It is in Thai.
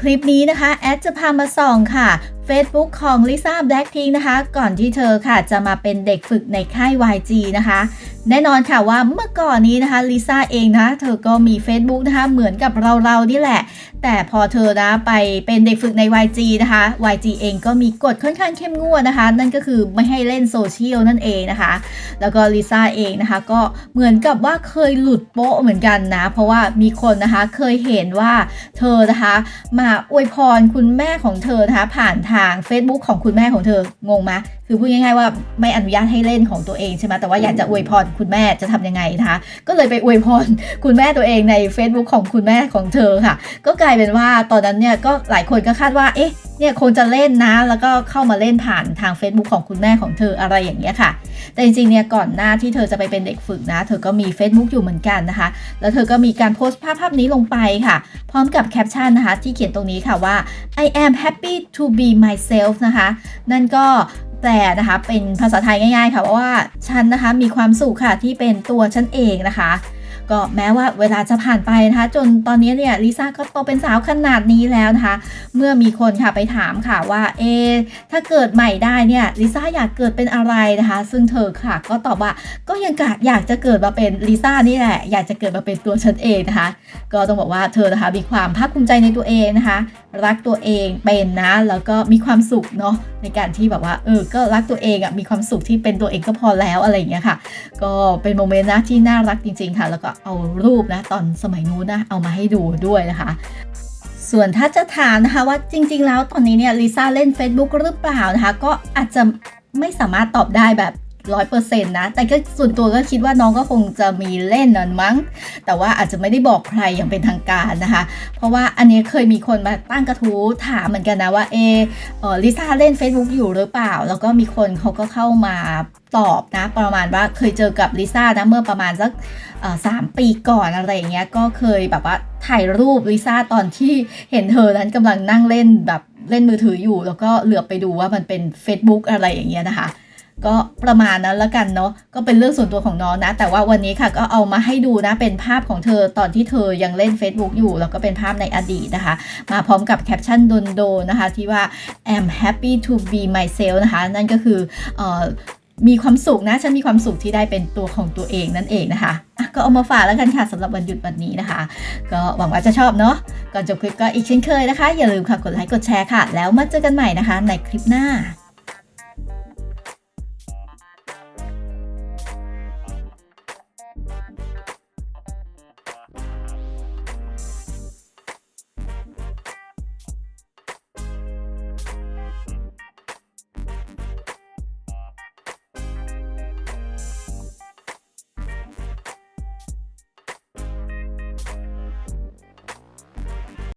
คลิปนี้นะคะ แอดจะพามาส่องค่ะ Facebook ของลิซ่าแบล็ k พิงนะคะ ก่อนที่เธอค่ะจะมาเป็นเด็กฝึกในค่าย YG นะคะ แน่นอนค่ะว่าเมื่อก่อนนี้นะคะลิซ่าเองนะเธอก็มี Facebook นะคะเหมือนกับเราๆนี่แหละ แต่พอเธอนะไปเป็นเด็กฝึกใน YG นะคะ YG เองก็มีกฎค่อนข้างเข้มงวดนะคะ นั่นก็คือไม่ให้เล่นโซเชียลนั่นเองนะคะ แล้วก็ลิซ่าเองนะคะก็เหมือนกับว่าเคยหลุดโป๊ะเหมือนกันนะ เพราะว่ามีคนนะคะเคยเห็นว่าเธอนะคะ มาอวยพรคุณแม่ของเธอนะคะผ่านทาง Facebook ของคุณแม่ของเธองงไหมคือพูดง่ายๆว่าไม่อนุญาตให้เล่นของตัวเองใช่ไหมแต่ว่าอยากจะอวยพรคุณแม่จะทำยังไงนะคะก็เลยไปอวยพรคุณแม่ตัวเองใน Facebook ของคุณแม่ของเธอค่ะ ก็กลายเป็นว่าตอนนั้นเนี่ยก็หลายคนก็คาดว่าเอ๊ะเนี่ยคงจะเล่นนะ แล้วก็เข้ามาเล่นผ่านทาง Facebook ของคุณแม่ของเธออะไรอย่างเงี้ยค่ะ แต่จริงๆเนี่ยก่อนหน้าที่เธอจะไปเป็นเด็กฝึกนะ เธอก็มี Facebook อยู่เหมือนกันนะคะ แล้วเธอก็มีการโพสต์ภาพภาพนี้ลงไปค่ะ พร้อมกับแคปชั่นนะคะ ที่เขียนตรงนี้ค่ะว่า I am happy to be myself นะคะ นั่นก็แปลนะคะเป็นภาษาไทยง่ายๆค่ะว่าฉันนะคะมีความสุขค่ะที่เป็นตัวฉันเองนะคะ ก็แม้ว่าเวลาจะผ่านไปนะคะ จนตอนนี้เนี่ยลิซ่าก็โตเป็นสาวขนาดนี้แล้วนะคะ เมื่อมีคนค่ะไปถามค่ะว่าเอถ้าเกิดใหม่ได้เนี่ยลิซ่าอยากเกิดเป็นอะไรนะคะ ซึ่งเธอค่ะก็ตอบว่าก็ยังกะอยากจะเกิดมาเป็นลิซ่านี่แหละอยากจะเกิดมาเป็นตัวฉันเองนะคะ ก็ต้องบอกว่าเธอนะคะมีความภาคภูมิใจในตัวเองนะคะ รักตัวเองเป็นนะแล้วก็มีความสุขเนาะในการที่แบบว่าเออก็รักตัวเองอะ่ะมีความสุขที่เป็นตัวเองก็พอแล้วอะไรอย่างเงี้ยค่ะ ก็เป็นโมเมนต์นะที่น่ารักจริงๆค่ะ แล้วก็เอารูปนะตอนสมัยนู้นนะเอามาให้ดูด้วยนะคะส่วนถ้าจะถามนะคะว่าจริง ๆ แล้วตอนนี้เนี่ยลิซ่าเล่น Facebook หรือเปล่านะคะ ก็อาจจะไม่สามารถตอบได้แบบ ร้อยเปอร์เซ็นต์นะ แต่ก็ส่วนตัวก็คิดว่าน้องก็คงจะมีเล่นนั่นมั้ง แต่ว่าอาจจะไม่ได้บอกใครอย่างเป็นทางการนะคะ เพราะว่าอันนี้เคยมีคนมาตั้งกระทู้ถามเหมือนกันนะว่าเอเออลิซ่าเล่น Facebook อยู่หรือเปล่า แล้วก็มีคนเขาก็เข้ามาตอบนะ ประมาณว่าเคยเจอกับลิซ่านะเมื่อประมาณสักสามปีก่อนอะไรอย่างเงี้ยก็เคยแบบว่าถ่ายรูปลิซ่าตอนที่เห็นเธอนั้นกำลังนั่งเล่นแบบเล่นมือถืออยู่ แล้วก็เหลือบไปดูว่ามันเป็น Facebook อะไรอย่างเงี้ยนะคะ ก็ประมาณนั้นละกันเนาะก็เป็นเรื่องส่วนตัวของน้องนะ แต่ว่าวันนี้ค่ะก็เอามาให้ดูนะเป็นภาพของเธอตอนที่เธอยังเล่น Facebook อยู่ แล้วก็เป็นภาพในอดีตนะคะ มาพร้อมกับแคปชั่นโดนๆนะคะที่ว่า I'm happy to be myself นะคะ นั่นก็คืออมีความสุขนะ ฉันมีความสุขที่ได้เป็นตัวของตัวเองนั่นเองนะคะะก็เอามาฝากแล้วกันค่ะสำหรับวันหยุดวันนี้นะคะ ก็หวังว่าจะชอบเนาะก่อนจบคลิปก็อีกเช่นเคยนะคะ อย่าลืมค่ะกดไลค์กดแชร์ค่ะ แล้วมาเจอกันใหม่นะคะ ในคลิปหน้า